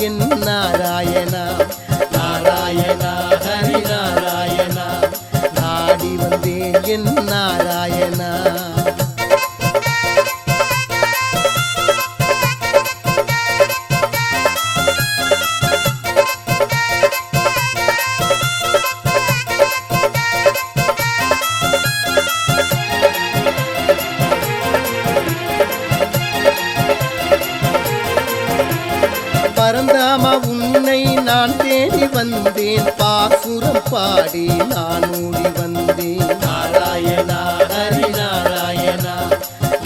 வந்தேன் நாராயணா. நாராயணா ஹரி நாராயணா நாடி வந்தேன் என் நாராயணா. பரந்தாமா உன்னை நான் தேடி வந்தேன். பாசுரம் பாடி நான் ஓடி வந்தேன். நாராயணா ஹரி நாராயணா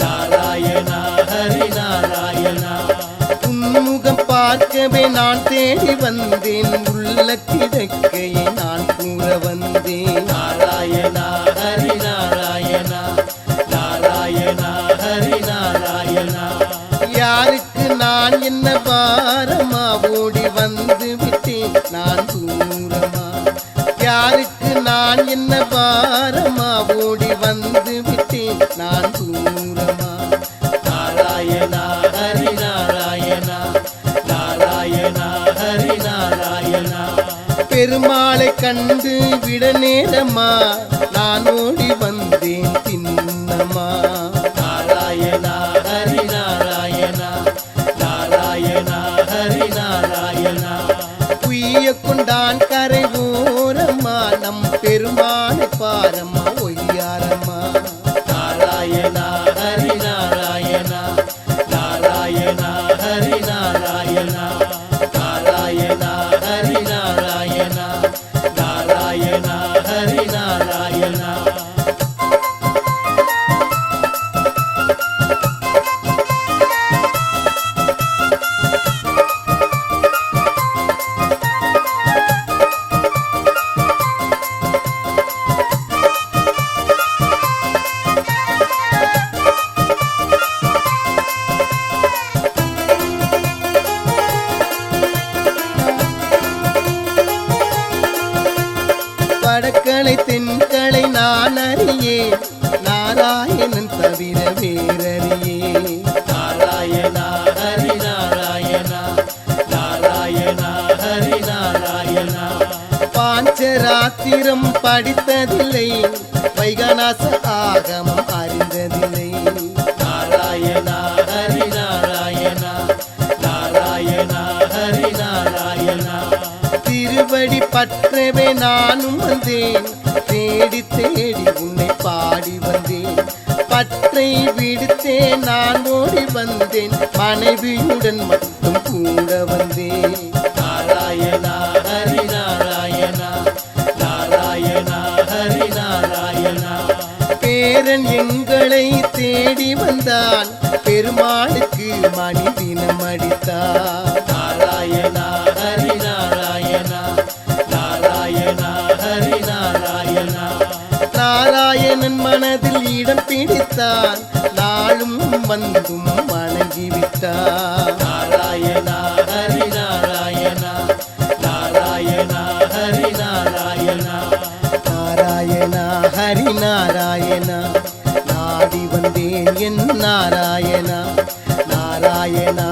நாராயணா ஹரி நாராயணா உன்முகம் பார்க்கவே நான் தேடி வந்தேன். உள்ள கிடக்கையை நான் கூற வந்தேன். நாராயணா ஹரி நாராயணா நாராயணா ஹரி நாராயணா யாருக்கு நான் என்ன பாரமா வந்து விட்டேன் நான் தூரமா? யாருக்கு நான் என்ன பாரமா? ஓடி வந்து விட்டேன் நான் தூரமா? நாராயணா ஹரி நாராயணா நாராயணா ஹரி நாராயணா. பெருமாளை கண்டு விட நேரமா? நான் ஓடி வந்து பெருமாளை பாரம்மா ஒய்யாரம்மா. நாராயணா ஹரி நாராயணா நாராயணா ஹரி நாராயணா வடக்கலை தென்கலை நான் அறியேன் நாராயணன் தவிர வேறறியே. நாராயணா ஹரி நாராயணா. நாராயணா ஹரி நாராயணா. பாஞ்சராத்திரம் படித்ததில்லை. வைகநாச ஆகமம் அறிந்ததில்லை திருவடி பற்றவே நானும் வந்தேன். தேடி தேடி உன்னை பாடி வந்தேன். பற்றை விடுத்தே நான் ஓடி வந்தேன். மனைவியுடன் மட்டும் கூட வந்தேன். நாராயணா ஹரி நாராயணா. நாராயணா ஹரி நாராயணா. பேரன் எங்களை தேடி வந்தான். நாராயணா. நாராயணன் மனதில் இடம் பிடித்தான். நாளும் வந்தும் வணங்கி விட்டார் நாராயணா ஹரி நாராயணா. நாராயணா ஹரி நாராயணா. நாராயணா ஹரி நாராயணா. நாடி வந்தேன் என் நாராயணா. நாராயணா.